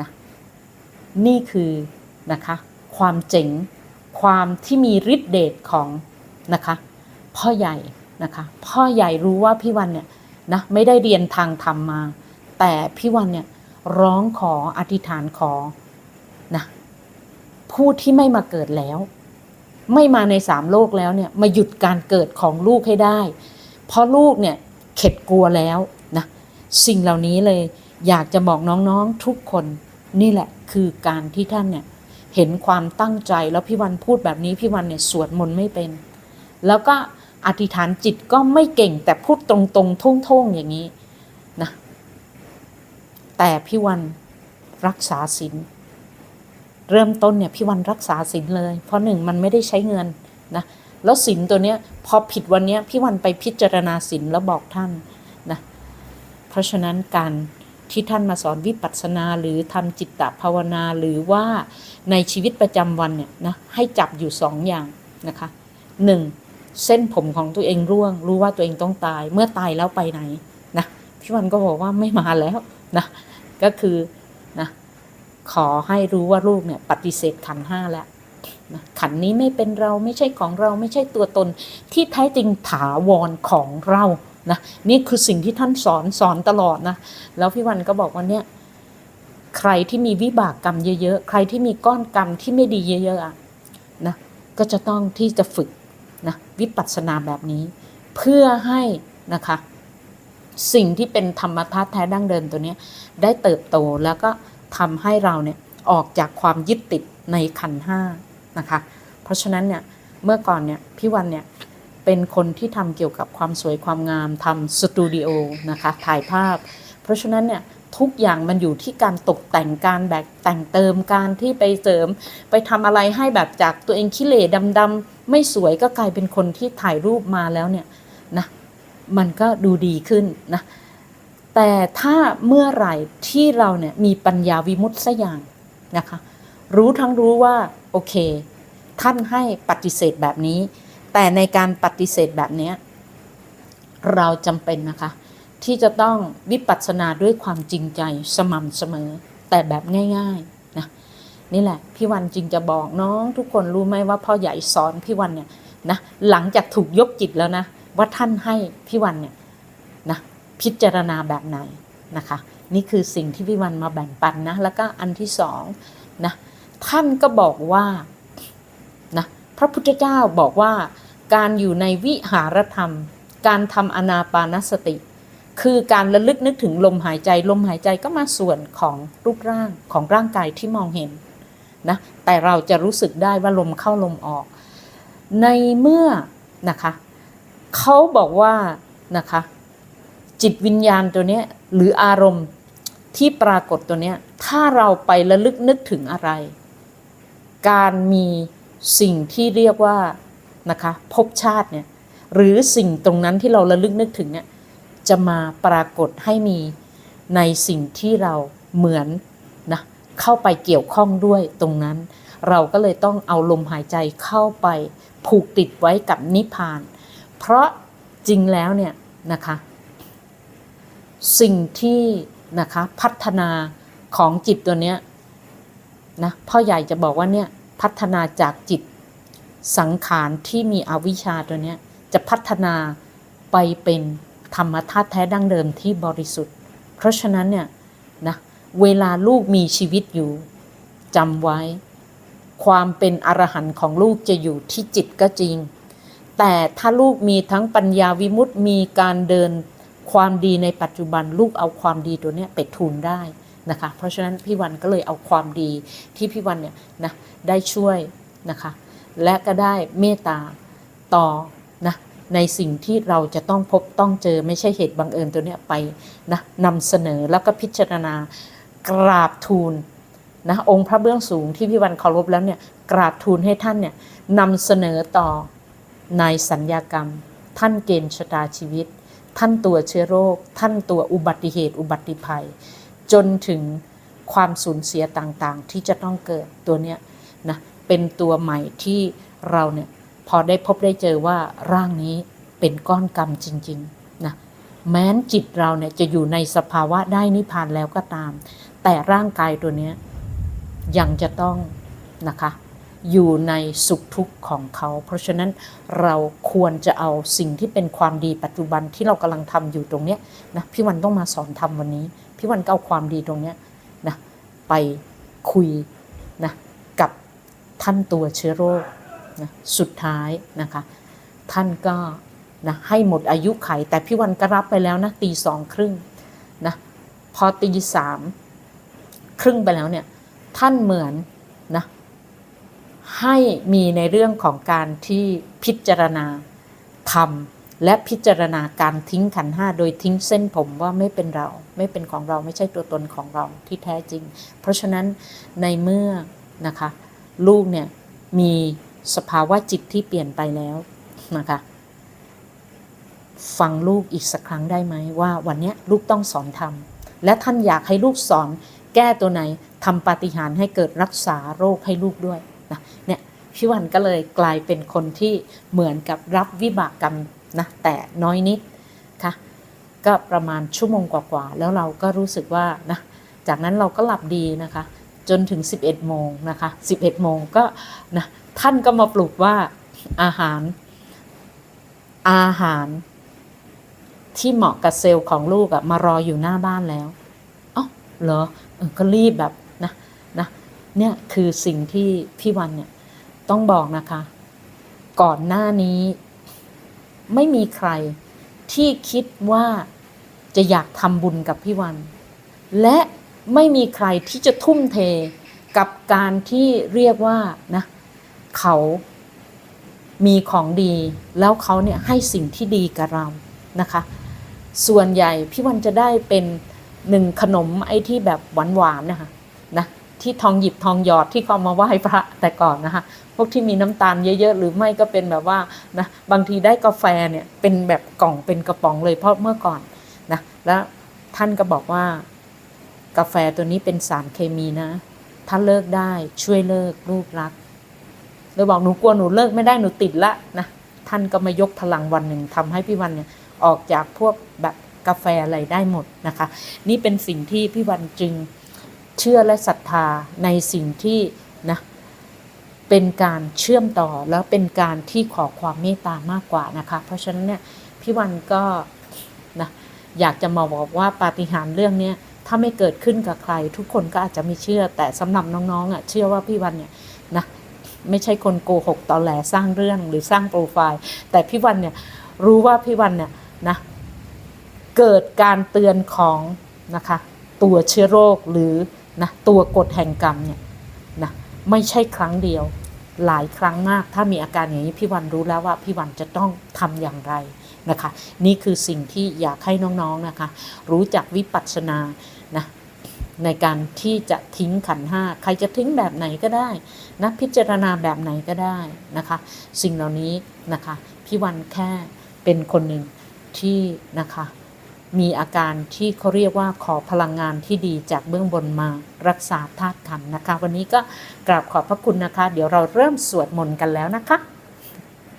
นะนี่คือนะคะความเจ๋งความที่มีฤทธิเดชของนะคะพ่อใหญ่นะคะพ่อใหญ่รู้ว่าพี่วันเนี่ยนะไม่ได้เรียนทางธรรมมา แต่พี่วันเนี่ยร้องขออธิษฐานขอนะผู้ที่ไม่มาเกิดแล้ว ไม่มาในสามโลกแล้วเนี่ยมาหยุดการเกิดของลูกให้ได้ เพราะลูกเนี่ยเข็ดกลัวแล้วนะสิ่งเหล่านี้เลย อยากจะบอกน้องๆทุกคนนี่แหละคือการที่ท่านเนี่ยเห็นความตั้งใจแล้วพี่วันพูดแบบนี้พี่วันเนี่ยสวดมนต์ไม่เป็น แล้วก็อธิษฐานจิตก็ไม่เก่งแต่พูดตรงๆท่งๆอย่างนี้นะแต่พี่วันรักษาศีลเริ่มต้นเนี่ยพี่วันรักษาศีลเลย เพราะหนึ่งมันไม่ได้ใช้เงินนะแล้วศีลตัวเนี้ยพอผิดวันเนี้ยพี่วันไปพิจารณาศีลแล้วบอกท่านนะเพราะฉะนั้นการ ที่ท่านมาสอนวิปัสสนาหรือทำจิตตภาวนาหรือว่าในชีวิตประจำวันเนี่ยนะให้จับอยู่สองอย่างนะคะหนึ่งเส้นผมของตัวเองร่วง รู้ว่าตัวเองต้องตายเมื่อตายแล้วไปไหนนะพี่วันก็บอกว่าไม่มาแล้วนะก็คือนะขอให้รู้ว่าลูกเนี่ยปฏิเสธขันห้าแล้วนะขันนี้ไม่เป็นเราไม่ใช่ของเราไม่ใช่ตัวตนที่แท้จริงถาวรของเรา นะนี่คือสิ่งที่ท่านสอนสอนตลอดนะแล้วพี่วันก็บอกว่าเนี่ยใครที่มีวิบากกรรมเยอะๆ ใครที่มีก้อนกรรมที่ไม่ดีเยอะๆอะนะก็จะต้องที่จะฝึกนะวิปัสสนาแบบนี้ เพื่อให้นะคะสิ่งที่เป็นธรรมธาตุแท้ดั้งเดิมตัวนี้ได้เติบโตแล้วก็ทำให้เราเนี่ยออกจากความยึดติดในขันห้านะคะ เพราะฉะนั้นเนี่ยเมื่อก่อนเนี่ยพี่วันเนี่ย เป็นคนที่ทำเกี่ยวกับความสวยความงามทำสตูดิโอนะคะถ่ายภาพ เพราะฉะนั้นเนี่ยทุกอย่างมันอยู่ที่การตกแต่งการแบบแต่งเติมการที่ไปเสริม ไปทำอะไรให้แบบจากตัวเองขี้เหร่ดำๆไม่สวยก็กลายเป็นคนที่ถ่ายรูปมาแล้วเนี่ยนะมันก็ดูดีขึ้นนะแต่ถ้าเมื่อไหร่ที่เราเนี่ยมีปัญญาวิมุตติสัอย่างนะคะ รู้ทั้งรู้ว่าโอเค ท่านให้ปฏิเสธแบบนี้ แต่ในการปฏิเสธแบบนี้เราจำเป็นนะคะ ที่จะต้องวิปัสสนาด้วยความจริงใจสม่ำเสมอ แต่แบบง่ายๆนะนี่แหละ พี่วันจริงจะบอกน้องทุกคนรู้ไหมว่าพ่อใหญ่สอนพี่วันเนี่ยนะหลังจากถูกยกจิตแล้วนะ ว่าท่านให้พี่วันเนี่ยนะพิจารณาแบบไหนนะคะ นี่คือสิ่งที่พี่วันมาแบ่งปันนะ แล้วก็อันที่สองนะท่านก็บอกว่านะพระพุทธเจ้าบอกว่า การอยู่ในวิหารธรรม การทำอนาปานสติ คือการระลึกนึกถึงลมหายใจ ลมหายใจก็มาส่วนของรูปร่างของร่างกายที่มองเห็นนะแต่เราจะรู้สึกได้ว่าลมเข้าลมออก ในเมื่อนะคะเขาบอกว่านะคะจิตวิญญาณตัวเนี้ยหรืออารมณ์ที่ปรากฏตัวเนี้ยถ้าเราไประลึกนึกถึงอะไร การมีสิ่งที่เรียกว่า นะคะภพชาติเนี่ยหรือสิ่งตรงนั้นที่เราระลึกนึกถึงเนี่ยจะมาปรากฏให้มีในสิ่งที่เราเหมือนนะเข้าไปเกี่ยวข้องด้วยตรงนั้น เราก็เลยต้องเอาลมหายใจเข้าไปผูกติดไว้กับนิพพาน เพราะจริงแล้วเนี่ยนะคะ สิ่งที่นะคะพัฒนาของจิตตัวเนี้ยนะพ่อใหญ่จะบอกว่าเนี่ยพัฒนาจากจิต สังขารที่มีอวิชชาตัวเนี้ยจะพัฒนาไปเป็นธรรมธาตุแท้ดั้งเดิมที่บริสุทธิ์ เพราะฉะนั้นเนี่ยนะเวลาลูกมีชีวิตอยู่จำไว้ ความเป็นอรหันต์ของลูกจะอยู่ที่จิตก็จริง แต่ถ้าลูกมีทั้งปัญญาวิมุตติมีการเดินความดีในปัจจุบันลูกเอาความดีตัวเนี้ยไปทุนได้นะคะ เพราะฉะนั้นพี่วันก็เลยเอาความดีที่พี่วันเนี่ยนะได้ช่วยนะคะ และก็ได้เมตตาต่อนะในสิ่งที่เราจะต้องพบต้องเจอไม่ใช่เหตุบังเอิญตัวเนี้ยไปนะนำเสนอแล้วก็พิจารณากราบทูลนะองค์พระเบื้องสูงที่พี่วันเคารพแล้วเนี่ยกราบทูลให้ท่านเนี่ยนำเสนอต่อนายสัญญากรรม ท่านเกณฑ์ชะตาชีวิต ท่านตัวเชื้อโรค ท่านตัวอุบัติเหตุ อุบัติภัย จนถึงความสูญเสียต่างๆ ที่จะต้องเกิดตัวเนี้ยนะ เป็นตัวใหม่ที่เราเนี่ยพอได้พบได้เจอว่าร่างนี้เป็นก้อนกรรมจริงๆนะแม้นจิตเราเนี่ยจะอยู่ในสภาวะได้นิพพานแล้วก็ตาม แต่ร่างกายตัวเนี้ยยังจะต้องนะคะอยู่ในสุขทุกข์ของเขา เพราะฉะนั้นเราควรจะเอาสิ่งที่เป็นความดีปัจจุบันที่เรากำลังทำอยู่ตรงเนี้ยนะพี่วันต้องมาสอนทำวันนี้ พี่วันก็เอาความดีตรงเนี้ยนะไปคุยนะ ท่านตัวเชื้อโรคนะสุดท้ายนะคะ ท่านก็นะให้หมดอายุไข แต่พี่วันก็รับไปแล้วนะตีสองครึ่งนะพอตีสามครึ่งไปแล้วเนี่ยท่านเหมือนนะให้มีในเรื่องของการที่พิจารณาทำและพิจารณาการทิ้งขันห้าโดยทิ้งเส้นผมว่าไม่เป็นเรา ไม่เป็นของเราไม่ใช่ตัวตนของเราที่แท้จริง เพราะฉะนั้นในเมื่อนะคะ ลูกเนี่ยมีสภาวะจิตที่เปลี่ยนไปแล้วนะคะฟังลูกอีกสักครั้งได้ไหมว่าวันนี้ลูกต้องสอนทำและท่านอยากให้ลูกสอนแก้ตัวไหนทำปาฏิหาริย์ให้เกิดรักษาโรคให้ลูกด้วยนะเนี่ยพี่วันก็เลยกลายเป็นคนที่เหมือนกับรับวิบากกรรมนะแต่น้อยนิดค่ะก็ประมาณชั่วโมงกว่าๆแล้วเราก็รู้สึกว่านะจากนั้นเราก็หลับดีนะคะ จนถึง 11 โมงนะคะ 11 โมงก็นะท่านก็มาปลุกว่าอาหารอาหารที่เหมาะกับเซลล์ของลูกอะมารออยู่หน้าบ้านแล้วอ๋อเหรอเออก็รีบแบบนะนะเนี่ยคือสิ่งที่พี่วันเนี่ยต้องบอกนะคะ ก่อนหน้านี้ไม่มีใครที่คิดว่าจะอยากทำบุญกับพี่วัน และ ไม่มีใครที่จะทุ่มเทกับการที่เรียกว่านะเขามีของดี แล้วเขาเนี่ยให้สิ่งที่ดีกับเรานะคะ ส่วนใหญ่พี่วันจะได้เป็นหนึ่งขนมไอ้ที่แบบหวานๆนะคะนะที่ทองหยิบทองหยอดที่เขามาไหว้พระแต่ก่อนนะคะพวกที่มีน้ำตาลเยอะๆ หรือไม่ก็เป็นแบบว่านะบางทีได้กาแฟเนี่ยเป็นแบบกล่องเป็นกระป๋องเลยเพราะเมื่อก่อนนะแล้วท่านก็บอกว่า กาแฟตัวนี้เป็นสารเคมีนะ ถ้าเลิกได้ช่วยเลิกลูกรักเลยบอกหนูกลัวหนูเลิกไม่ได้หนูติดละนะท่านก็มายกพลังวันหนึ่งทำให้พี่วันเนี่ยออกจากพวกแบบกาแฟอะไรได้หมดนะคะ นี่เป็นสิ่งที่พี่วันจึงเชื่อและศรัทธาในสิ่งที่นะเป็นการเชื่อมต่อแล้วเป็นการที่ขอความเมตตามากกว่านะคะ เพราะฉะนั้นเนี่ยพี่วันก็นะอยากจะมาบอกว่าปาฏิหาริย์เรื่องเนี้ย ถ้าไม่เกิดขึ้นกับใคร ทุกคนก็อาจจะไม่เชื่อ แต่สำหรับน้องๆอะเชื่อว่าพี่วันเนี่ยนะไม่ใช่คนโกหกตอแหลสร้างเรื่องหรือสร้างโปรไฟล์ แต่พี่วันเนี่ยรู้ว่าพี่วันเนี่ยนะเกิดการเตือนของนะคะตัวเชื้อโรคหรือนะตัวกฎแห่งกรรมเนี่ยนะไม่ใช่ครั้งเดียวหลายครั้งมาก ถ้ามีอาการอย่างนี้พี่วันรู้แล้วว่าพี่วันจะต้องทำอย่างไรนะคะ นี่คือสิ่งที่อยากให้น้องๆนะคะ รู้จักวิปัสสนา ในการที่จะทิ้งขันห้าใครจะทิ้งแบบไหนก็ได้นะพิจารณาแบบไหนก็ได้นะคะ สิ่งเหล่านี้นะคะพี่วันแค่เป็นคนหนึ่งที่นะคะมีอาการที่เขาเรียกว่าขอพลังงานที่ดีจากเบื้องบนมารักษาธาตุขันนะคะ วันนี้ก็กราบขอบพระคุณนะคะ เดี๋ยวเราเริ่มสวดมนต์กันแล้วนะคะ